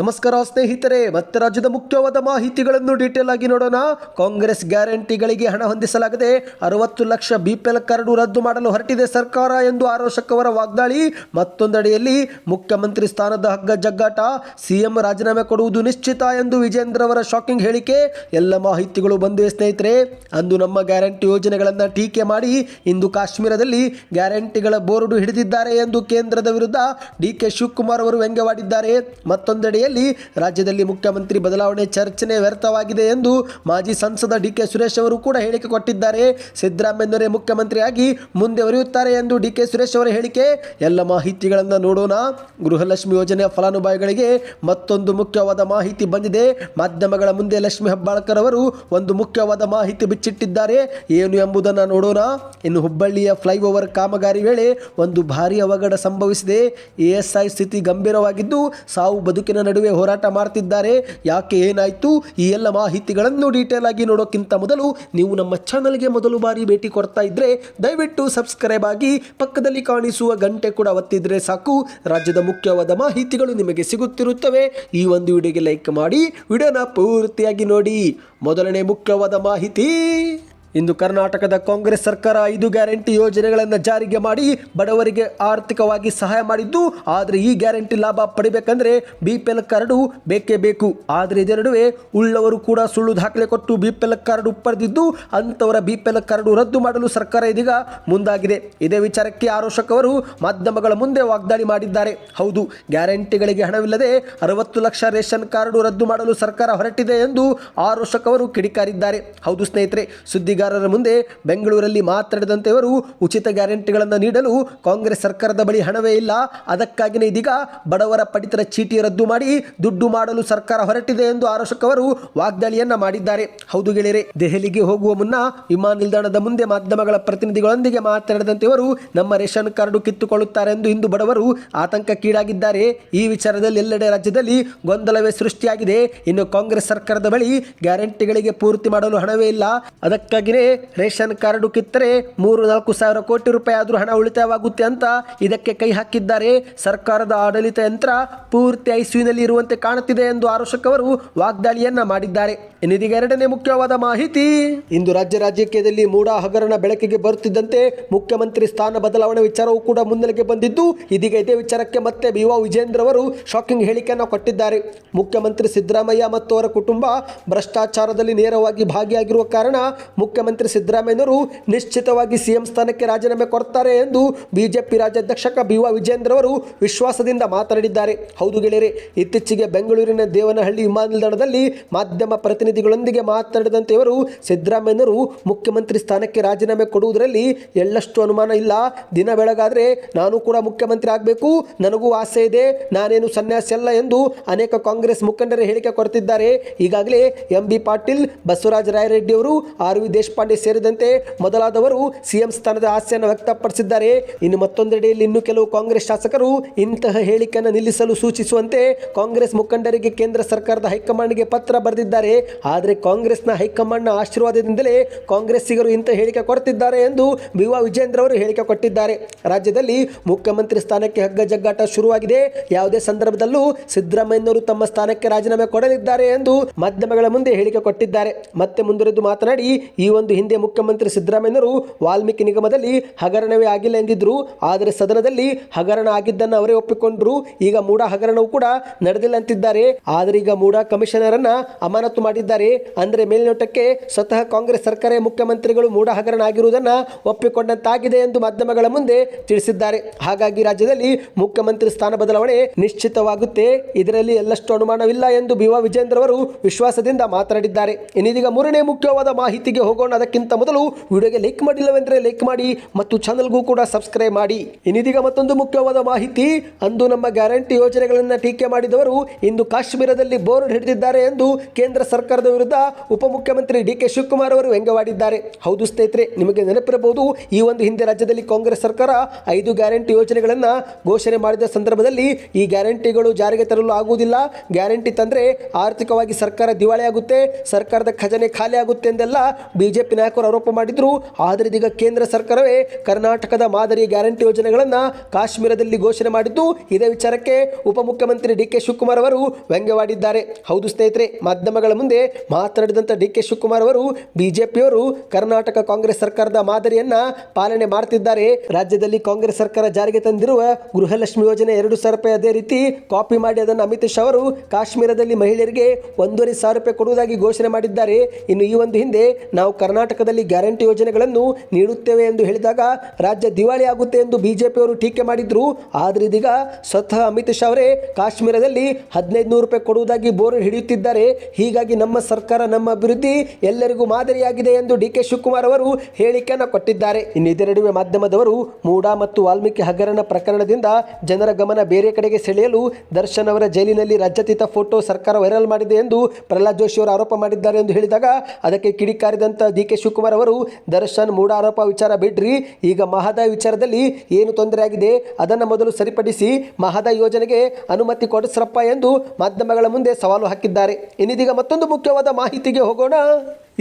ನಮಸ್ಕಾರ ಸ್ನೇಹಿತರೆ, ಮತ್ತೆ ರಾಜ್ಯದ ಮುಖ್ಯವಾದ ಮಾಹಿತಿಗಳನ್ನು ಡೀಟೇಲ್ ಆಗಿ ನೋಡೋಣ. ಕಾಂಗ್ರೆಸ್ ಗ್ಯಾರಂಟಿಗಳಿಗೆ ಹಣ ಹೊಂದಿಸಲಾಗದೆ ಅರವತ್ತು ಲಕ್ಷ ಬಿಪಿಎಲ್ ಕಾರ್ಡು ರದ್ದು ಮಾಡಲು ಹೊರಟಿದೆ ಸರ್ಕಾರ ಎಂದು ಆರೋಶಕ್ ಅವರ ವಾಗ್ದಾಳಿ. ಮತ್ತೊಂದೆಡೆಯಲ್ಲಿ ಮುಖ್ಯಮಂತ್ರಿ ಸ್ಥಾನದ ಹಗ್ಗ ಜಗ್ಗಾಟ. ಸಿಎಂ ರಾಜೀನಾಮೆ ಕೊಡುವುದು ನಿಶ್ಚಿತ ಎಂದು ವಿಜೇಂದ್ರ ಅವರ ಶಾಕಿಂಗ್ ಹೇಳಿಕೆ. ಎಲ್ಲ ಮಾಹಿತಿಗಳು ಬಂದಿವೆ ಸ್ನೇಹಿತರೆ, ಅಂದು ನಮ್ಮ ಗ್ಯಾರಂಟಿ ಯೋಜನೆಗಳನ್ನು ಟೀಕೆ ಮಾಡಿ ಇಂದು ಕಾಶ್ಮೀರದಲ್ಲಿ ಗ್ಯಾರಂಟಿಗಳ ಬೋರ್ಡು ಹಿಡಿದಿದ್ದಾರೆ ಎಂದು ಕೇಂದ್ರದ ವಿರುದ್ಧ ಡಿ ಕೆ ಶಿವಕುಮಾರ್ ಅವರು ವ್ಯಂಗ್ಯವಾಡಿದ್ದಾರೆ. ಮತ್ತೊಂದೆಡೆಯಲ್ಲಿ ರಾಜ್ಯದಲ್ಲಿ ಮುಖ್ಯಮಂತ್ರಿ ಬದಲಾವಣೆ ಚರ್ಚನೆ ವ್ಯರ್ಥವಾಗಿದೆ ಎಂದು ಮಾಜಿ ಸಂಸದ ಡಿ ಕೆ ಸುರೇಶ್ ಅವರು ಕೂಡ ಹೇಳಿಕೆ ಕೊಟ್ಟಿದ್ದಾರೆ. ಸಿದ್ದರಾಮಯ್ಯನವರೇ ಮುಖ್ಯಮಂತ್ರಿಯಾಗಿ ಮುಂದೆ ಒರೆಯುತ್ತಾರೆ ಎಂದು ಡಿ ಕೆ ಸುರೇಶ್ ಅವರ ಹೇಳಿಕೆ. ಎಲ್ಲ ಮಾಹಿತಿಗಳನ್ನು ನೋಡೋಣ. ಗೃಹಲಕ್ಷ್ಮಿ ಯೋಜನೆಯ ಫಲಾನುಭವಿಗಳಿಗೆ ಮತ್ತೊಂದು ಮುಖ್ಯವಾದ ಮಾಹಿತಿ ಬಂದಿದೆ. ಮಾಧ್ಯಮಗಳ ಮುಂದೆ ಲಕ್ಷ್ಮಿ ಹೆಬ್ಬಾಳ್ಕರ್ ಅವರು ಒಂದು ಮುಖ್ಯವಾದ ಮಾಹಿತಿ ಬಿಚ್ಚಿಟ್ಟಿದ್ದಾರೆ. ಏನು ಎಂಬುದನ್ನು ನೋಡೋಣ. ಇನ್ನು ಹುಬ್ಬಳ್ಳಿಯ ಫ್ಲೈಓವರ್ ಕಾಮಗಾರಿ ವೇಳೆ ಒಂದು ಭಾರಿ ಅವಘಡ ಸಂಭವಿಸಿದೆ. ಎಎಸ್ಐ ಸ್ಥಿತಿ ಗಂಭೀರವಾಗಿದ್ದು ಸಾವು ಬದುಕಿನ ನಡುವೆ ಹೋರಾಟ ಮಾಡ್ತಿದ್ದಾರೆ. ಯಾಕೆ ಏನಾಯಿತು? ಈ ಎಲ್ಲ ಮಾಹಿತಿಗಳನ್ನು ಡೀಟೇಲ್ ಆಗಿ ನೋಡೋಕ್ಕಿಂತ ಮೊದಲು ನೀವು ನಮ್ಮ ಚಾನಲ್ಗೆ ಮೊದಲು ಬಾರಿ ಭೇಟಿ ಕೊಡ್ತಾ ಇದ್ರೆ ದಯವಿಟ್ಟು ಸಬ್ಸ್ಕ್ರೈಬ್ ಆಗಿ ಪಕ್ಕದಲ್ಲಿ ಕಾಣಿಸುವ ಗಂಟೆ ಕೂಡ ಒತ್ತಿದ್ರೆ ಸಾಕು. ರಾಜ್ಯದ ಮುಖ್ಯವಾದ ಮಾಹಿತಿಗಳು ನಿಮಗೆ ಸಿಗುತ್ತಿರುತ್ತವೆ. ಈ ಒಂದು ವಿಡಿಯೋಗೆ ಲೈಕ್ ಮಾಡಿ. ವಿಡಿಯೋನ ಪೂರ್ತಿಯಾಗಿ ನೋಡಿ. ಮೊದಲನೇ ಮುಖ್ಯವಾದ ಮಾಹಿತಿ. ಇಂದು ಕರ್ನಾಟಕದ ಕಾಂಗ್ರೆಸ್ ಸರ್ಕಾರ ಐದು ಗ್ಯಾರಂಟಿ ಯೋಜನೆಗಳನ್ನು ಜಾರಿಗೆ ಮಾಡಿ ಬಡವರಿಗೆ ಆರ್ಥಿಕವಾಗಿ ಸಹಾಯ ಮಾಡಿದ್ದು, ಆದರೆ ಈ ಗ್ಯಾರಂಟಿ ಲಾಭ ಪಡಿಬೇಕಂದ್ರೆ ಬಿ ಪಿ ಎಲ್ ಕಾರ್ಡು ಬೇಕೇ ಬೇಕು. ಆದರೆ ಇದರ ನಡುವೆ ಉಳ್ಳವರು ಕೂಡ ಸುಳ್ಳು ದಾಖಲೆ ಕೊಟ್ಟು ಬಿ ಪಿ ಎಲ್ ಕಾರ್ಡು ಪಡೆದಿದ್ದು, ಅಂಥವರ ಬಿ ಕಾರ್ಡು ರದ್ದು ಮಾಡಲು ಸರ್ಕಾರ ಇದೀಗ ಮುಂದಾಗಿದೆ. ಇದೇ ವಿಚಾರಕ್ಕೆ ಆರೋಶಕ್ ಅವರು ಮಾಧ್ಯಮಗಳ ಮುಂದೆ ವಾಗ್ದಾಳಿ ಮಾಡಿದ್ದಾರೆ. ಹೌದು, ಗ್ಯಾರಂಟಿಗಳಿಗೆ ಹಣವಿಲ್ಲದೆ ಅರವತ್ತು ಲಕ್ಷ ರೇಷನ್ ಕಾರ್ಡು ರದ್ದು ಮಾಡಲು ಸರ್ಕಾರ ಹೊರಟಿದೆ ಎಂದು ಆರೋಶಕ್ ಅವರು ಕಿಡಿಕಾರಿದ್ದಾರೆ. ಹೌದು ಸ್ನೇಹಿತರೆ ಸುದ್ದಿಗಾರರ ಮುಂದೆ ಬೆಂಗಳೂರಲ್ಲಿ ಮಾತನಾಡಿದಂತೆ ಅವರು ಉಚಿತ ಗ್ಯಾರಂಟಿಗಳನ್ನು ನೀಡಲು ಕಾಂಗ್ರೆಸ್ ಸರ್ಕಾರದ ಬಳಿ ಹಣವೇ ಇಲ್ಲ. ಅದಕ್ಕಾಗಿಯೇ ಇದೀಗ ಬಡವರ ಪಡಿತರ ಚೀಟಿ ರದ್ದು ಮಾಡಿ ದುಡ್ಡು ಮಾಡಲು ಸರ್ಕಾರ ಹೊರಟಿದೆ ಎಂದು ಆರೋಶಕ್ ಅವರು ವಾಗ್ದಾಳಿಯನ್ನ ಮಾಡಿದ್ದಾರೆ. ಹೌದು ಗೆಳೆಯರೆ, ದೆಹಲಿಗೆ ಹೋಗುವ ಮುನ್ನ ವಿಮಾನ ನಿಲ್ದಾಣದ ಮುಂದೆ ಮಾಧ್ಯಮಗಳ ಪ್ರತಿನಿಧಿಗಳೊಂದಿಗೆ ಮಾತನಾಡಿದಂತೆ ಅವರು ನಮ್ಮ ರೇಷನ್ ಕಾರ್ಡು ಕಿತ್ತುಕೊಳ್ಳುತ್ತಾರೆ ಎಂದು ಇಂದು ಬಡವರು ಆತಂಕಕ್ಕೀಡಾಗಿದ್ದಾರೆ. ಈ ವಿಚಾರದಲ್ಲಿ ಎಲ್ಲೆಡೆ ರಾಜ್ಯದಲ್ಲಿ ಗೊಂದಲವೇ ಸೃಷ್ಟಿಯಾಗಿದೆ. ಇನ್ನು ಕಾಂಗ್ರೆಸ್ ಸರ್ಕಾರದ ಬಳಿ ಗ್ಯಾರಂಟಿಗಳಿಗೆ ಪೂರ್ತಿ ಮಾಡಲು ಹಣವೇ ಇಲ್ಲ. ಅದಕ್ಕಾಗಿಯೇ ರೇಷನ್ ಕಾರ್ಡು ಕಿತ್ತರೆ ಮೂರು ನಾಲ್ಕು ಸಾವಿರ ಕೋಟಿ ರೂಪಾಯಿ ಆದರೂ ಹಣ ಉಳಿತಾಯವಾಗುತ್ತೆ ಅಂತ ಇದಕ್ಕೆ ಕೈ ಹಾಕಿದ್ದಾರೆ. ಸರ್ಕಾರದ ಆಡಳಿತ ಯಂತ್ರ ಪೂರ್ತಿ ಐಸಿಯುನಲ್ಲಿ ಇರುವಂತೆ ಕಾಣುತ್ತಿದೆ ಎಂದು ಆರೋಶಕ್ ಅವರು ವಾಗ್ದಾಳಿಯನ್ನ ಮಾಡಿದ್ದಾರೆ. ಇನ್ನಿದೀಗ ಎರಡನೇ ಮುಖ್ಯವಾದ ಮಾಹಿತಿ, ಇಂದು ರಾಜ್ಯ ರಾಜಕೀಯದಲ್ಲಿ ಮೂಡ ಹಗರಣ ಬೆಳಕಿಗೆ ಬರುತ್ತಿದ್ದಂತೆ ಮುಖ್ಯಮಂತ್ರಿ ಸ್ಥಾನ ಬದಲಾವಣೆ ವಿಚಾರವೂ ಕೂಡ ಮುನ್ನೆಲೆಗೆ ಬಂದಿದ್ದು, ಇದೀಗ ಇದೇ ವಿಚಾರಕ್ಕೆ ಮತ್ತೆ ಬಿ ವಿಜೇಂದ್ರ ಅವರು ಶಾಕಿಂಗ್ ಹೇಳಿಕೆಯನ್ನು ಕೊಟ್ಟಿದ್ದಾರೆ. ಮುಖ್ಯಮಂತ್ರಿ ಸಿದ್ದರಾಮಯ್ಯ ಮತ್ತು ಅವರ ಕುಟುಂಬ ಭ್ರಷ್ಟಾಚಾರದಲ್ಲಿ ನೇರವಾಗಿ ಭಾಗಿಯಾಗಿರುವ ಕಾರಣ ಮುಖ್ಯಮಂತ್ರಿ ಸಿದ್ದರಾಮಯ್ಯನವರು ನಿಶ್ಚಿತವಾಗಿ ಸಿಎಂ ಸ್ಥಾನಕ್ಕೆ ರಾಜೀನಾಮೆ ಕೊಡ್ತಾರೆ ಎಂದು ಬಿಜೆಪಿ ರಾಜ್ಯಾಧ್ಯಕ್ಷ ಬಿ ವಾ ವಿಜೇಂದ್ರ ಅವರು ವಿಶ್ವಾಸದಿಂದ ಮಾತನಾಡಿದ್ದಾರೆ. ಹೌದು ಗೆಳೆಯರೆ, ಇತ್ತೀಚೆಗೆ ಬೆಂಗಳೂರಿನ ದೇವನಹಳ್ಳಿ ವಿಮಾನ ನಿಲ್ದಾಣದಲ್ಲಿ ಮಾಧ್ಯಮ ಪ್ರತಿನಿಧಿಗಳೊಂದಿಗೆ ಮಾತನಾಡಿದಂತೆ ಇವರು ಸಿದ್ದರಾಮಯ್ಯನವರು ಮುಖ್ಯಮಂತ್ರಿ ಸ್ಥಾನಕ್ಕೆ ರಾಜೀನಾಮೆ ಕೊಡುವುದರಲ್ಲಿ ಎಳ್ಳಷ್ಟು ಅನುಮಾನ ಇಲ್ಲ. ದಿನ ಬೆಳಗಾದರೆ ನಾನು ಕೂಡ ಮುಖ್ಯಮಂತ್ರಿ ಆಗಬೇಕು. ನನಗೂ ಆಸೆ ಇದೆ. ನಾನೇನು ಸನ್ಯಾಸಿ ಅಲ್ಲ ಎಂದು ಅನೇಕ ಕಾಂಗ್ರೆಸ್ ಮುಖಂಡರು ಹೇಳಿಕೆ ಕೊಡ್ತಿದ್ದಾರೆ. ಈಗಾಗಲೇ ಎಂ ಬಿ ಪಾಟೀಲ್, ಬಸವರಾಜ ರಾಯರೆಡ್ಡಿ ಅವರು, ಆರ್ ವಿ ದೇಶಪಾಂಡೆ ಸೇರಿದಂತೆ ಮೊದಲಾದವರು ಸಿಎಂ ಸ್ಥಾನದ ಆಸೆಯನ್ನು ವ್ಯಕ್ತಪಡಿಸಿದ್ದಾರೆ. ಇನ್ನು ಮತ್ತೊಂದೆಡೆಯಲ್ಲಿ ಇನ್ನು ಕೆಲವು ಕಾಂಗ್ರೆಸ್ ಶಾಸಕರು ಇಂತಹ ಹೇಳಿಕೆಯನ್ನು ನಿಲ್ಲಿಸಲು ಸೂಚಿಸುವಂತೆ ಕಾಂಗ್ರೆಸ್ ಮುಖಂಡರಿಗೆ ಕೇಂದ್ರ ಸರ್ಕಾರದ ಹೈಕಮಾಂಡ್ಗೆ ಪತ್ರ ಬರೆದಿದ್ದಾರೆ. ಆದರೆ ಕಾಂಗ್ರೆಸ್ನ ಹೈಕಮಾಂಡ್ನ ಆಶೀರ್ವಾದದಿಂದಲೇ ಕಾಂಗ್ರೆಸ್ಸಿಗರು ಇಂತಹ ಹೇಳಿಕೆ ಕೊಡ್ತಿದ್ದಾರೆ ಎಂದು ಬಿ ವಿಜೇಂದ್ರ ಅವರು ಹೇಳಿಕೆ ಕೊಟ್ಟಿದ್ದಾರೆ. ರಾಜ್ಯದಲ್ಲಿ ಮುಖ್ಯಮಂತ್ರಿ ಸ್ಥಾನಕ್ಕೆ ಹಗ್ಗ ಜಗ್ಗಾಟ ಶುರುವಾಗಿದೆ. ಯಾವುದೇ ಸಂದರ್ಭದಲ್ಲೂ ಸಿದ್ದರಾಮಯ್ಯನವರು ತಮ್ಮ ಸ್ಥಾನಕ್ಕೆ ರಾಜೀನಾಮೆ ಕೊಡಲಿದ್ದಾರೆ ಎಂದು ಮಾಧ್ಯಮಗಳ ಮುಂದೆ ಹೇಳಿಕೆ ಕೊಟ್ಟಿದ್ದಾರೆ. ಮತ್ತೆ ಮುಂದುವರೆದು ಮಾತನಾಡಿ, ಈ ಒಂದು ಹಿಂದೆ ಮುಖ್ಯಮಂತ್ರಿ ಸಿದ್ದರಾಮಯ್ಯನವರು ವಾಲ್ಮೀಕಿ ನಿಗಮದಲ್ಲಿ ಹಗರಣವೇ ಆಗಿಲ್ಲ ಎಂದಿದ್ದರು ಆದರೆ ಸದನದಲ್ಲಿ ಹಗರಣ ಆಗಿದ್ದನ್ನು ಅವರೇ ಒಪ್ಪಿಕೊಂಡ್ರು. ಈಗ ಮೂಡ ಹಗರಣವೂ ಕೂಡ ನಡೆದಿಲ್ಲ ಅಂತಿದ್ದಾರೆ. ಆದರೆ ಈಗ ಮೂಡ ಕಮಿಷನರ್ ಅನ್ನ ಅಮಾನತು ಮಾಡಿದ್ದಾರೆ. ಅಂದ್ರೆ ಮೇಲ್ನೋಟಕ್ಕೆ ಸ್ವತಃ ಕಾಂಗ್ರೆಸ್ ಸರ್ಕಾರ ಮುಖ್ಯಮಂತ್ರಿಗಳು ಮೂಡ ಹಗರಣ ಆಗಿರುವುದನ್ನ ಒಪ್ಪಿಕೊಂಡಂತಾಗಿದೆ ಎಂದು ಮಾಧ್ಯಮಗಳ ಮುಂದೆ ತಿಳಿಸಿದ್ದಾರೆ. ಹಾಗಾಗಿ ರಾಜ್ಯದಲ್ಲಿ ಮುಖ್ಯಮಂತ್ರಿ ಸ್ಥಾನ ಬದಲಾವಣೆ ನಿಶ್ಚಿತವಾಗುತ್ತೆ. ಇದರಲ್ಲಿ ಎಲ್ಲಷ್ಟು ಅನುಮಾನವಿಲ್ಲ ಎಂದು ಬಿವಾ ವಿಜೇಂದ್ರ ಅವರು ವಿಶ್ವಾಸದಿಂದ ಮಾತನಾಡಿದ್ದಾರೆ. ಇನ್ನಿದೀಗ ಮೂರನೇ ಮುಖ್ಯವಾದ ಮಾಹಿತಿಗೆ ಹೋಗೋಣ. ಅದಕ್ಕಿಂತ ಮೊದಲು ವಿಡಿಯೋಗೆ ಲೈಕ್ ಮಾಡಿಲ್ಲವೆಂದರೆ ಲೈಕ್ ಮಾಡಿ ಮತ್ತು ಚಾನಲ್ಗೂ ಕೂಡ ಸಬ್ಸ್ಕ್ರೈಬ್ ಮಾಡಿ. ಇನ್ನಿದೀಗ ಮತ್ತೊಂದು ಮುಖ್ಯವಾದ ಮಾಹಿತಿ, ಅಂದು ನಮ್ಮ ಗ್ಯಾರಂಟಿ ಯೋಜನೆಗಳನ್ನು ಟೀಕೆ ಮಾಡಿದವರು ಇಂದು ಕಾಶ್ಮೀರದಲ್ಲಿ ಬೋರ್ಡ್ ಹಿಡಿದಿದ್ದಾರೆ ಎಂದು ಕೇಂದ್ರ ಸರ್ಕಾರದ ವಿರುದ್ಧ ಉಪಮುಖ್ಯಮಂತ್ರಿ ಡಿ ಕೆ ಶಿವಕುಮಾರ್ ಅವರು ವ್ಯಂಗ್ಯವಾಡಿದ್ದಾರೆ. ಹೌದು ಸ್ನೇಹಿತರೆ, ನಿಮಗೆ ನೆನಪಿರಬಹುದು, ಈ ಒಂದು ಹಿಂದೆ ರಾಜ್ಯದಲ್ಲಿ ಕಾಂಗ್ರೆಸ್ ಸರ್ಕಾರ ಐದು ಗ್ಯಾರಂಟಿ ಯೋಜನೆಗಳನ್ನು ಘೋಷಣೆ ಮಾಡಿದ ಸಂದರ್ಭದಲ್ಲಿ ಈ ಗ್ಯಾರಂಟಿಗಳು ಜಾರಿಗೆ ತರಲು ಆಗುವುದಿಲ್ಲ. ಗ್ಯಾರಂಟಿ ತಂದರೆ ಆರ್ಥಿಕವಾಗಿ ಸರ್ಕಾರ ದಿವಾಳಿಯಾಗುತ್ತೆ, ಸರ್ಕಾರದ ಖಜಾನೆ ಖಾಲಿ ಆಗುತ್ತೆ ಎಂದೆಲ್ಲ ಬಿಜೆಪಿ ನಾಯಕರು ಆರೋಪ ಮಾಡಿದ್ರು. ಆದರೆ ಇದೀಗ ಕೇಂದ್ರ ಸರ್ಕಾರವೇ ಕರ್ನಾಟಕದ ಮಾದರಿ ಗ್ಯಾರಂಟಿ ಯೋಜನೆಗಳನ್ನ ಕಾಶ್ಮೀರದಲ್ಲಿ ಘೋಷಣೆ ಮಾಡಿದ್ದು. ಇದೇ ವಿಚಾರಕ್ಕೆ ಉಪಮುಖ್ಯಮಂತ್ರಿ ಡಿ ಕೆ ಶಿವಕುಮಾರ್ ಅವರು ವ್ಯಂಗ್ಯವಾಡಿದ್ದಾರೆ. ಹೌದು ಸ್ನೇಹಿತರೆ, ಮಾಧ್ಯಮಗಳ ಮುಂದೆ ಮಾತನಾಡಿದಂಥ ಡಿ ಕೆ ಶಿವಕುಮಾರ್ ಅವರು ಬಿಜೆಪಿಯವರು ಕರ್ನಾಟಕ ಕಾಂಗ್ರೆಸ್ ಸರ್ಕಾರದ ಮಾದರಿಯನ್ನ ಪಾಲನೆ ಮಾಡ್ತಿದ್ದಾರೆ. ರಾಜ್ಯದಲ್ಲಿ ಕಾಂಗ್ರೆಸ್ ಸರ್ಕಾರ ಜಾರಿಗೆ ತಂದಿರುವ ಗೃಹಲಕ್ಷ್ಮಿ ಯೋಜನೆ ಎರಡು ಸಾವಿರ ರೂಪಾಯಿ ಅದೇ ರೀತಿ ಕಾಪಿ ಮಾಡಿ ಅದನ್ನು ಅಮಿತ್ ಶಾ ಅವರು ಕಾಶ್ಮೀರದಲ್ಲಿ ಮಹಿಳೆಯರಿಗೆ ಒಂದೂವರೆ ಸಾವಿರ ರೂಪಾಯಿ ಕೊಡುವುದಾಗಿ ಘೋಷಣೆ ಮಾಡಿದ್ದಾರೆ. ಇನ್ನು ಈ ಒಂದು ಹಿಂದೆ ನಾವು ಕರ್ನಾಟಕದಲ್ಲಿ ಗ್ಯಾರಂಟಿ ಯೋಜನೆಗಳನ್ನು ನೀಡುತ್ತೇವೆ ಎಂದು ಹೇಳಿದಾಗ ರಾಜ್ಯ ದಿವಾಳಿ ಆಗುತ್ತೆ ಎಂದು ಬಿಜೆಪಿಯವರು ಟೀಕೆ ಮಾಡಿದ್ರು. ಆದರೆ ಇದೀಗ ಸ್ವತಃ ಅಮಿತ್ ಶಾ ಅವರೇ ಕಾಶ್ಮೀರದಲ್ಲಿ ಹದಿನೈದು ನೂರು ರೂಪಾಯಿ ಕೊಡುವುದಾಗಿ ಬೋರ್ ಹಿಡಿಯುತ್ತಿದ್ದಾರೆ. ಹೀಗಾಗಿ ನಮ್ಮ ಸರ್ಕಾರ, ನಮ್ಮ ಅಭಿವೃದ್ಧಿ ಎಲ್ಲರಿಗೂ ಮಾದರಿಯಾಗಿದೆ ಎಂದು ಡಿ ಕೆ ಶಿವಕುಮಾರ್ ಅವರು ಹೇಳಿಕೆಯನ್ನು ಕೊಟ್ಟಿದ್ದಾರೆ. ಇನ್ನಿದೇ ನಡುವೆ ಮಾಧ್ಯಮದವರು ಮೂಡಾ ಮತ್ತು ವಾಲ್ಮೀಕಿ ಹಗರಣ ಪ್ರಕರಣದಿಂದ ಜನರ ಗಮನ ಬೇರೆ ಕಡೆಗೆ ಸೆಳೆಯಲು ದರ್ಶನ್ ಅವರ ಜೈಲಿನಲ್ಲಿ ರಾಜ್ಯತೀತ ಫೋಟೋ ಸರ್ಕಾರ ವೈರಲ್ ಮಾಡಿದೆ ಎಂದು ಪ್ರಹ್ಲಾದ್ ಜೋಶಿ ಅವರು ಆರೋಪ ಮಾಡಿದ್ದಾರೆ ಎಂದು ಹೇಳಿದಾಗ ಅದಕ್ಕೆ ಕಿಡಿಕಾರಿದಂಥ ಡಿ ಕೆ ಶಿವಕುಮಾರ್ ಅವರು, ದರ್ಶನ್ ಮೂಢ ಆರೋಪ ವಿಚಾರ ಬಿಡ್ರಿ. ಈಗ ಮಹದಾಯಿ ವಿಚಾರದಲ್ಲಿ ಏನು ತೊಂದರೆ ಆಗಿದೆ, ಅದನ್ನು ಮೊದಲು ಸರಿಪಡಿಸಿ ಮಹದಾಯಿ ಯೋಜನೆಗೆ ಅನುಮತಿ ಕೊಡಿಸ್ರಪ್ಪ ಎಂದು ಮಾಧ್ಯಮಗಳ ಮುಂದೆ ಸವಾಲು ಹಾಕಿದ್ದಾರೆ. ಇನ್ನಿದೀಗ ಮತ್ತೊಂದು ಮುಖ್ಯವಾದ ಮಾಹಿತಿಗೆ ಹೋಗೋಣ.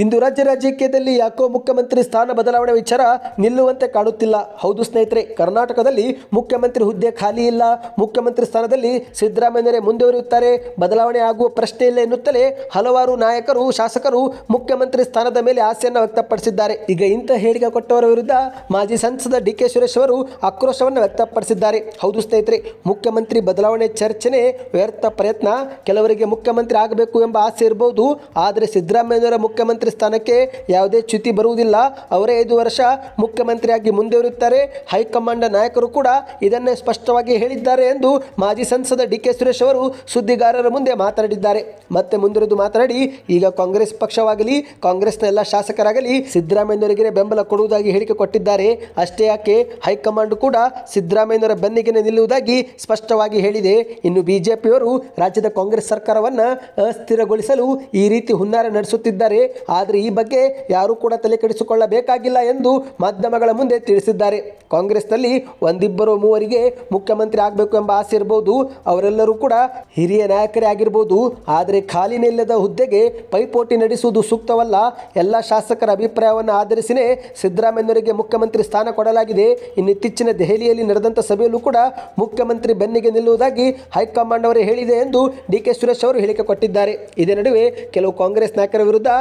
ಇಂದು ರಾಜ್ಯ ರಾಜಕೀಯದಲ್ಲಿ ಯಾಕೋ ಮುಖ್ಯಮಂತ್ರಿ ಸ್ಥಾನ ಬದಲಾವಣೆ ವಿಚಾರ ನಿಲ್ಲುವಂತೆ ಕಾಣುತ್ತಿಲ್ಲ. ಹೌದು ಸ್ನೇಹಿತರೆ, ಕರ್ನಾಟಕದಲ್ಲಿ ಮುಖ್ಯಮಂತ್ರಿ ಹುದ್ದೆ ಖಾಲಿ ಇಲ್ಲ. ಮುಖ್ಯಮಂತ್ರಿ ಸ್ಥಾನದಲ್ಲಿ ಸಿದ್ದರಾಮಯ್ಯರೇ ಮುಂದುವರಿಯುತ್ತಾರೆ. ಬದಲಾವಣೆ ಆಗುವ ಪ್ರಶ್ನೆ ಇಲ್ಲ ಎನ್ನುತ್ತಲೇ ಹಲವಾರು ನಾಯಕರು, ಶಾಸಕರು ಮುಖ್ಯಮಂತ್ರಿ ಸ್ಥಾನದ ಮೇಲೆ ಆಸೆಯನ್ನು ವ್ಯಕ್ತಪಡಿಸಿದ್ದಾರೆ. ಈಗ ಇಂಥ ಹೇಳಿಕೆ ಕೊಟ್ಟವರ ವಿರುದ್ಧ ಮಾಜಿ ಸಂಸದ ಡಿ ಕೆ ಸುರೇಶ್ ಅವರು ಆಕ್ರೋಶವನ್ನು ವ್ಯಕ್ತಪಡಿಸಿದ್ದಾರೆ. ಹೌದು ಸ್ನೇಹಿತರೆ, ಮುಖ್ಯಮಂತ್ರಿ ಬದಲಾವಣೆ ಚರ್ಚೆನೆ ವ್ಯರ್ಥ ಪ್ರಯತ್ನ. ಕೆಲವರಿಗೆ ಮುಖ್ಯಮಂತ್ರಿ ಆಗಬೇಕು ಎಂಬ ಆಸೆ ಇರಬಹುದು ಆದರೆ ಸಿದ್ದರಾಮಯ್ಯನವರ ಮುಖ್ಯಮಂತ್ರಿ ಸ್ಥಾನಕ್ಕೆ ಯಾವುದೇ ಚ್ಯುತಿ ಬರುವುದಿಲ್ಲ. ಅವರೇ ಐದು ವರ್ಷ ಮುಖ್ಯಮಂತ್ರಿಯಾಗಿ ಮುಂದುವರಿಯುತ್ತಾರೆ. ಹೈಕಮಾಂಡ್ ನಾಯಕರು ಕೂಡ ಇದನ್ನೇ ಸ್ಪಷ್ಟವಾಗಿ ಹೇಳಿದ್ದಾರೆ ಎಂದು ಮಾಜಿ ಸಂಸದ ಡಿ ಕೆ ಸುರೇಶ್ ಅವರು ಸುದ್ದಿಗಾರರ ಮುಂದೆ ಮಾತನಾಡಿದ್ದಾರೆ. ಮತ್ತೆ ಮುಂದುವರೆದು ಮಾತನಾಡಿ, ಈಗ ಕಾಂಗ್ರೆಸ್ ಪಕ್ಷವಾಗಲಿ, ಕಾಂಗ್ರೆಸ್ನ ಎಲ್ಲ ಶಾಸಕರಾಗಲಿ ಸಿದ್ದರಾಮಯ್ಯನವರಿಗೆ ಬೆಂಬಲ ಕೊಡುವುದಾಗಿ ಹೇಳಿಕೆ ಕೊಟ್ಟಿದ್ದಾರೆ. ಅಷ್ಟೇ ಯಾಕೆ, ಹೈಕಮಾಂಡ್ ಕೂಡ ಸಿದ್ದರಾಮಯ್ಯನವರ ಬೆನ್ನಿಗೆ ನಿಲ್ಲುವುದಾಗಿ ಸ್ಪಷ್ಟವಾಗಿ ಹೇಳಿದೆ. ಇನ್ನು ಬಿಜೆಪಿಯವರು ರಾಜ್ಯದ ಕಾಂಗ್ರೆಸ್ ಸರ್ಕಾರವನ್ನು ಅಸ್ಥಿರಗೊಳಿಸಲು ಈ ರೀತಿ ಹುನ್ನಾರ ನಡೆಸುತ್ತಿದ್ದಾರೆ. ಆದರೆ ಈ ಬಗ್ಗೆ ಯಾರೂ ಕೂಡ ತಲೆ ಕೆಡಿಸಿಕೊಳ್ಳಬೇಕಾಗಿಲ್ಲ ಎಂದು ಮಾಧ್ಯಮಗಳ ಮುಂದೆ ತಿಳಿಸಿದ್ದಾರೆ. ಕಾಂಗ್ರೆಸ್ನಲ್ಲಿ ಒಂದಿಬ್ಬರು ಮೂವರಿಗೆ ಮುಖ್ಯಮಂತ್ರಿ ಆಗಬೇಕು ಎಂಬ ಆಸೆ ಇರಬಹುದು ಅವರೆಲ್ಲರೂ ಕೂಡ ಹಿರಿಯ ನಾಯಕರೇ ಆಗಿರ್ಬೋದು. ಆದರೆ ಖಾಲಿ ನಿಲ್ಲದ ಹುದ್ದೆಗೆ ಪೈಪೋಟಿ ನಡೆಸುವುದು ಸೂಕ್ತವಲ್ಲ? ಎಲ್ಲ ಶಾಸಕರ ಅಭಿಪ್ರಾಯವನ್ನು ಆಧರಿಸಿನೇ ಸಿದ್ದರಾಮಯ್ಯನವರಿಗೆ ಮುಖ್ಯಮಂತ್ರಿ ಸ್ಥಾನ ಕೊಡಲಾಗಿದೆ. ಇನ್ನಿತ್ತೀಚಿನ ದೆಹಲಿಯಲ್ಲಿ ನಡೆದಂಥ ಸಭೆಯಲ್ಲೂ ಕೂಡ ಮುಖ್ಯಮಂತ್ರಿ ಬೆನ್ನಿಗೆ ನಿಲ್ಲುವುದಾಗಿ ಹೈಕಮಾಂಡ್ ಅವರೇ ಹೇಳಿದೆ ಎಂದು ಡಿ ಕೆ ಸುರೇಶ್ ಅವರು ಹೇಳಿಕೆ ಕೊಟ್ಟಿದ್ದಾರೆ. ಇದೇ ನಡುವೆ ಕೆಲವು ಕಾಂಗ್ರೆಸ್ ನಾಯಕರ ವಿರುದ್ಧ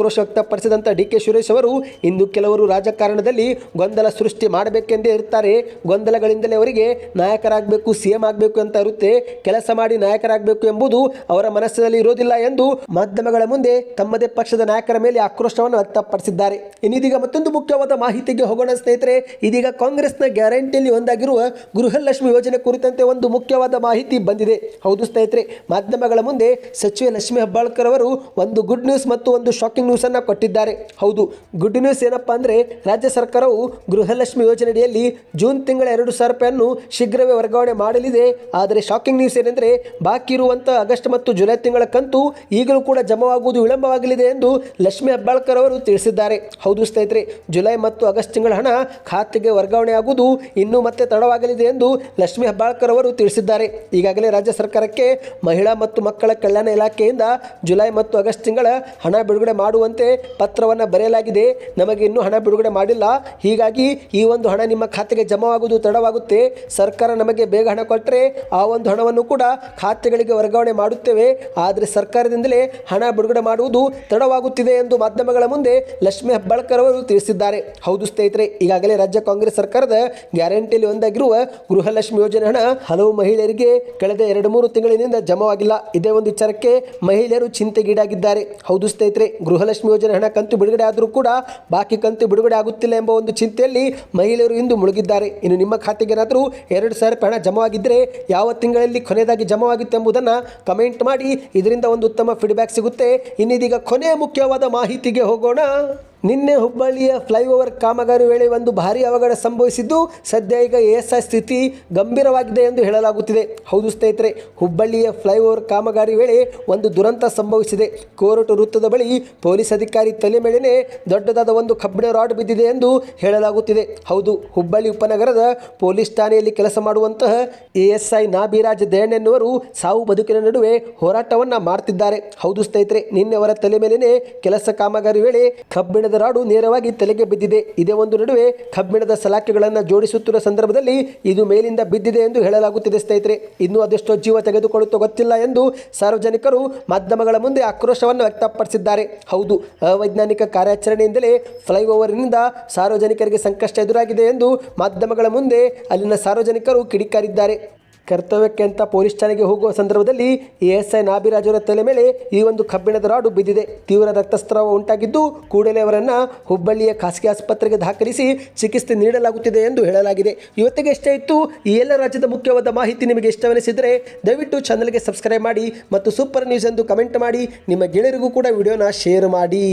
ಆಕ್ರೋಶ ವ್ಯಕ್ತಪಡಿಸಿದಂಥ ಡಿ ಕೆ ಸುರೇಶ್ ಅವರು ಇಂದು ಕೆಲವರು ರಾಜಕಾರಣದಲ್ಲಿ ಗೊಂದಲ ಸೃಷ್ಟಿ ಮಾಡಬೇಕೆಂದೇ ಇರ್ತಾರೆ. ಗೊಂದಲಗಳಿಂದಲೇ ಅವರಿಗೆ ನಾಯಕರಾಗಬೇಕು, ಸಿ ಎಂ ಆಗಬೇಕು ಅಂತ ಇರುತ್ತೆ. ಕೆಲಸ ಮಾಡಿ ನಾಯಕರಾಗಬೇಕು ಎಂಬುದು ಅವರ ಮನಸ್ಸಿನಲ್ಲಿ ಇರೋದಿಲ್ಲ ಎಂದು ಮಾಧ್ಯಮಗಳ ಮುಂದೆ ತಮ್ಮದೇ ಪಕ್ಷದ ನಾಯಕರ ಮೇಲೆ ಆಕ್ರೋಶವನ್ನು ವ್ಯಕ್ತಪಡಿಸಿದ್ದಾರೆ. ಇನ್ನಿದೀಗ ಮತ್ತೊಂದು ಮುಖ್ಯವಾದ ಮಾಹಿತಿಗೆ ಹೋಗೋಣ ಸ್ನೇಹಿತರೆ. ಇದೀಗ ಕಾಂಗ್ರೆಸ್ನ ಗ್ಯಾರಂಟಿಯಲ್ಲಿ ಒಂದಾಗಿರುವ ಗೃಹಲಕ್ಷ್ಮಿ ಯೋಜನೆ ಕುರಿತಂತೆ ಒಂದು ಮುಖ್ಯವಾದ ಮಾಹಿತಿ ಬಂದಿದೆ. ಹೌದು ಸ್ನೇಹಿತರೆ, ಮಾಧ್ಯಮಗಳ ಮುಂದೆ ಸಚಿವೆ ಲಕ್ಷ್ಮಿ ಹೆಬ್ಬಾಳ್ಕರ್ ಅವರು ಒಂದು ಗುಡ್ ನ್ಯೂಸ್ ಮತ್ತು ಒಂದು ಶಾಕಿಂಗ್ ನ್ಯೂಸ್ ಅನ್ನ ಕೊಟ್ಟಿದ್ದಾರೆ. ಹೌದು ಗುಡ್ ನ್ಯೂಸ್ ಏನಪ್ಪ ಅಂದ್ರೆ ರಾಜ್ಯ ಸರ್ಕಾರವು ಗೃಹಲಕ್ಷ್ಮಿ ಯೋಜನೆಯಡಿಯಲ್ಲಿ ಜೂನ್ ತಿಂಗಳ ಎರಡು ಸಾವಿರ ರೂಪಾಯಿಯನ್ನು ಶೀಘ್ರವೇ ವರ್ಗಾವಣೆ ಮಾಡಲಿದೆ. ಆದರೆ ಶಾಕಿಂಗ್ ನ್ಯೂಸ್ ಏನೆಂದರೆ ಬಾಕಿ ಇರುವಂಥ ಆಗಸ್ಟ್ ಮತ್ತು ಜುಲೈ ತಿಂಗಳ ಕಂತು ಈಗಲೂ ಕೂಡ ಜಮಾವಾಗುವುದು ವಿಳಂಬವಾಗಲಿದೆ ಎಂದು ಲಕ್ಷ್ಮಿ ಹೆಬ್ಬಾಳ್ಕರ್ ಅವರು ತಿಳಿಸಿದ್ದಾರೆ. ಹೌದು ಸ್ನೇಹಿತರೆ, ಜುಲೈ ಮತ್ತು ಆಗಸ್ಟ್ ತಿಂಗಳ ಹಣ ಖಾತೆಗೆ ವರ್ಗಾವಣೆ ಆಗುವುದು ಇನ್ನೂ ಮತ್ತೆ ತಡವಾಗಲಿದೆ ಎಂದು ಲಕ್ಷ್ಮಿ ಹೆಬ್ಬಾಳ್ಕರ್ ಅವರು ತಿಳಿಸಿದ್ದಾರೆ. ಈಗಾಗಲೇ ರಾಜ್ಯ ಸರ್ಕಾರಕ್ಕೆ ಮಹಿಳಾ ಮತ್ತು ಮಕ್ಕಳ ಕಲ್ಯಾಣ ಇಲಾಖೆಯಿಂದ ಜುಲೈ ಮತ್ತು ಆಗಸ್ಟ್ ತಿಂಗಳ ಹಣ ಬಿಡುಗಡೆ ಮಾಡುವಂತೆ ಪತ್ರವನ್ನು ಬರೆಯಲಾಗಿದೆ. ನಮಗೆ ಇನ್ನೂ ಹಣ ಬಿಡುಗಡೆ ಮಾಡಿಲ್ಲ. ಹೀಗಾಗಿ ಈ ಒಂದು ಹಣ ನಿಮ್ಮ ಖಾತೆಗೆ ಜಮಾವಾಗುವುದು ತಡವಾಗುತ್ತೆ. ಸರ್ಕಾರ ನಮಗೆ ಬೇಗ ಹಣ ಕೊಟ್ಟರೆ ಆ ಒಂದು ಹಣವನ್ನು ಕೂಡ ಖಾತೆಗಳಿಗೆ ವರ್ಗಾವಣೆ ಮಾಡುತ್ತೇವೆ. ಆದರೆ ಸರ್ಕಾರದಿಂದಲೇ ಹಣ ಬಿಡುಗಡೆ ಮಾಡುವುದು ತಡವಾಗುತ್ತಿದೆ ಎಂದು ಮಾಧ್ಯಮಗಳ ಮುಂದೆ ಲಕ್ಷ್ಮೀ ಹೆಬ್ಬಾಳ್ಕರ್ ಅವರು ತಿಳಿಸಿದ್ದಾರೆ. ಹೌದು ಸ್ನೇಹಿತರೆ, ಈಗಾಗಲೇ ರಾಜ್ಯ ಕಾಂಗ್ರೆಸ್ ಸರ್ಕಾರದ ಗ್ಯಾರಂಟಿಯಲ್ಲಿ ಒಂದಾಗಿರುವ ಗೃಹಲಕ್ಷ್ಮಿ ಯೋಜನೆ ಹಣ ಹಲವು ಮಹಿಳೆಯರಿಗೆ ಕಳೆದ ಎರಡು ಮೂರು ತಿಂಗಳಿನಿಂದ ಜಮಾವಾಗಿಲ್ಲ. ಇದೇ ಒಂದು ವಿಚಾರಕ್ಕೆ ಮಹಿಳೆಯರು ಚಿಂತೆಗೀಡಾಗಿದ್ದಾರೆ. ಹೌದು ಸ್ನೇಹಿತರೆ ಗೃಹಲಕ್ಷ್ಮಿ ಯೋಜನೆ ಹಣ ಕಂತು ಬಿಡುಗಡೆ ಆದರೂ ಕೂಡ ಬಾಕಿ ಕಂತು ಬಿಡುಗಡೆ ಆಗುತ್ತಿಲ್ಲ ಎಂಬ ಒಂದು ಚಿಂತೆಯಲ್ಲಿ ಮಹಿಳೆಯರು ಇಂದು ಮುಳುಗಿದ್ದಾರೆ. ಇನ್ನು ನಿಮ್ಮ ಖಾತೆಗೆ ಏನಾದರೂ ಎರಡು ಸಾವಿರ ರೂಪಾಯಿ ಹಣ ಜಮಾವಾಗಿದ್ದರೆ ಯಾವ ತಿಂಗಳಲ್ಲಿ ಕೊನೆಯದಾಗಿ ಜಮಾವಾಗಿತ್ತು ಎಂಬುದನ್ನು ಕಮೆಂಟ್ ಮಾಡಿ. ಇದರಿಂದ ಒಂದು ಉತ್ತಮ ಫೀಡ್ಬ್ಯಾಕ್ ಸಿಗುತ್ತೆ. ಇನ್ನಿದೀಗ ಕೊನೆಯ ಮುಖ್ಯವಾದ ಮಾಹಿತಿಗೆ ಹೋಗೋಣ. ನಿನ್ನೆ ಹುಬ್ಬಳ್ಳಿಯ ಫ್ಲೈಓವರ್ ಕಾಮಗಾರಿ ವೇಳೆ ಒಂದು ಭಾರಿ ಅವಘಡ ಸಂಭವಿಸಿದ್ದು, ಸದ್ಯ ಈಗ ಎಸ್ ಐ ಸ್ಥಿತಿ ಗಂಭೀರವಾಗಿದೆ ಎಂದು ಹೇಳಲಾಗುತ್ತಿದೆ. ಹೌದು ಸ್ನೇಹಿತರೆ, ಹುಬ್ಬಳ್ಳಿಯ ಫ್ಲೈಓವರ್ ಕಾಮಗಾರಿ ವೇಳೆ ಒಂದು ದುರಂತ ಸಂಭವಿಸಿದೆ. ಕೋರಟು ವೃತ್ತದ ಬಳಿ ಪೊಲೀಸ್ ಅಧಿಕಾರಿ ತಲೆ ಮೇಲೆನೆ ದೊಡ್ಡದಾದ ಒಂದು ಕಬ್ಬಿಣ ರಾಡ್ ಬಿದ್ದಿದೆ ಎಂದು ಹೇಳಲಾಗುತ್ತಿದೆ. ಹೌದು, ಹುಬ್ಬಳ್ಳಿ ಉಪನಗರದ ಪೊಲೀಸ್ ಠಾಣೆಯಲ್ಲಿ ಕೆಲಸ ಮಾಡುವಂತಹ ಎಎಸ್ಐ ನಾಬಿರಾಜ್ ದಯಣ್ ಎನ್ನುವರು ಸಾವು ಬದುಕಿನ ನಡುವೆ ಹೋರಾಟವನ್ನು ಮಾಡ್ತಿದ್ದಾರೆ. ಹೌದು ಸ್ನೇಹಿತರೆ, ನಿನ್ನೆ ಅವರ ತಲೆ ಮೇಲೆನೆ ಕೆಲಸ ಕಾಮಗಾರಿ ವೇಳೆ ಕಬ್ಬಿಣದ ಕಬ್ಬಿಣದ ರಾಡು ನೇರವಾಗಿ ತಲೆಗೆ ಬಿದ್ದಿದೆ. ಇದೇ ಒಂದು ನಡುವೆ ಕಬ್ಬಿಣದ ಸಲಾಕೆಗಳನ್ನು ಜೋಡಿಸುತ್ತಿರುವ ಸಂದರ್ಭದಲ್ಲಿ ಇದು ಮೇಲಿಂದ ಬಿದ್ದಿದೆ ಎಂದು ಹೇಳಲಾಗುತ್ತಿದೆ ಸ್ನೇಹಿತರೆ. ಇನ್ನೂ ಅದೆಷ್ಟೋ ಜೀವ ತೆಗೆದುಕೊಳ್ಳುತ್ತೋ ಗೊತ್ತಿಲ್ಲ ಎಂದು ಸಾರ್ವಜನಿಕರು ಮಾಧ್ಯಮಗಳ ಮುಂದೆ ಆಕ್ರೋಶವನ್ನು ವ್ಯಕ್ತಪಡಿಸಿದ್ದಾರೆ. ಹೌದು, ಅವೈಜ್ಞಾನಿಕ ಕಾರ್ಯಾಚರಣೆಯಿಂದಲೇ ಫ್ಲೈಓವರ್ನಿಂದ ಸಾರ್ವಜನಿಕರಿಗೆ ಸಂಕಷ್ಟ ಎದುರಾಗಿದೆ ಎಂದು ಮಾಧ್ಯಮಗಳ ಮುಂದೆ ಅಲ್ಲಿನ ಸಾರ್ವಜನಿಕರು ಕಿಡಿಕಾರಿದ್ದಾರೆ. ಕರ್ತವ್ಯಕ್ಕೆ ಅಂತ ಪೊಲೀಸ್ ಠಾಣೆಗೆ ಹೋಗುವ ಸಂದರ್ಭದಲ್ಲಿ ಎಎಸ್ಐ ಐ ನಾಬಿರಾಜ್ ಅವರ ತಲೆ ಮೇಲೆ ಈ ಒಂದು ಕಬ್ಬಿಣದ ರಾಡು ಬಿದ್ದಿದೆ. ತೀವ್ರ ರಕ್ತಸ್ರಾವ ಉಂಟಾಗಿದ್ದು ಕೂಡಲೇ ಅವರನ್ನು ಹುಬ್ಬಳ್ಳಿಯ ಖಾಸಗಿ ಆಸ್ಪತ್ರೆಗೆ ದಾಖಲಿಸಿ ಚಿಕಿತ್ಸೆ ನೀಡಲಾಗುತ್ತಿದೆ ಎಂದು ಹೇಳಲಾಗಿದೆ. ಇವತ್ತಿಗೆ ಇಷ್ಟ ಇತ್ತು. ಈ ಎಲ್ಲ ರಾಜ್ಯದ ಮುಖ್ಯವಾದ ಮಾಹಿತಿ ನಿಮಗೆ ಇಷ್ಟವೆನಿಸಿದರೆ ದಯವಿಟ್ಟು ಚಾನಲ್ಗೆ ಸಬ್ಸ್ಕ್ರೈಬ್ ಮಾಡಿ ಮತ್ತು ಸೂಪರ್ ನ್ಯೂಸ್ ಎಂದು ಕಮೆಂಟ್ ಮಾಡಿ. ನಿಮ್ಮ ಗೆಳೆಯರಿಗೂ ಕೂಡ ವಿಡಿಯೋನ ಶೇರ್ ಮಾಡಿ.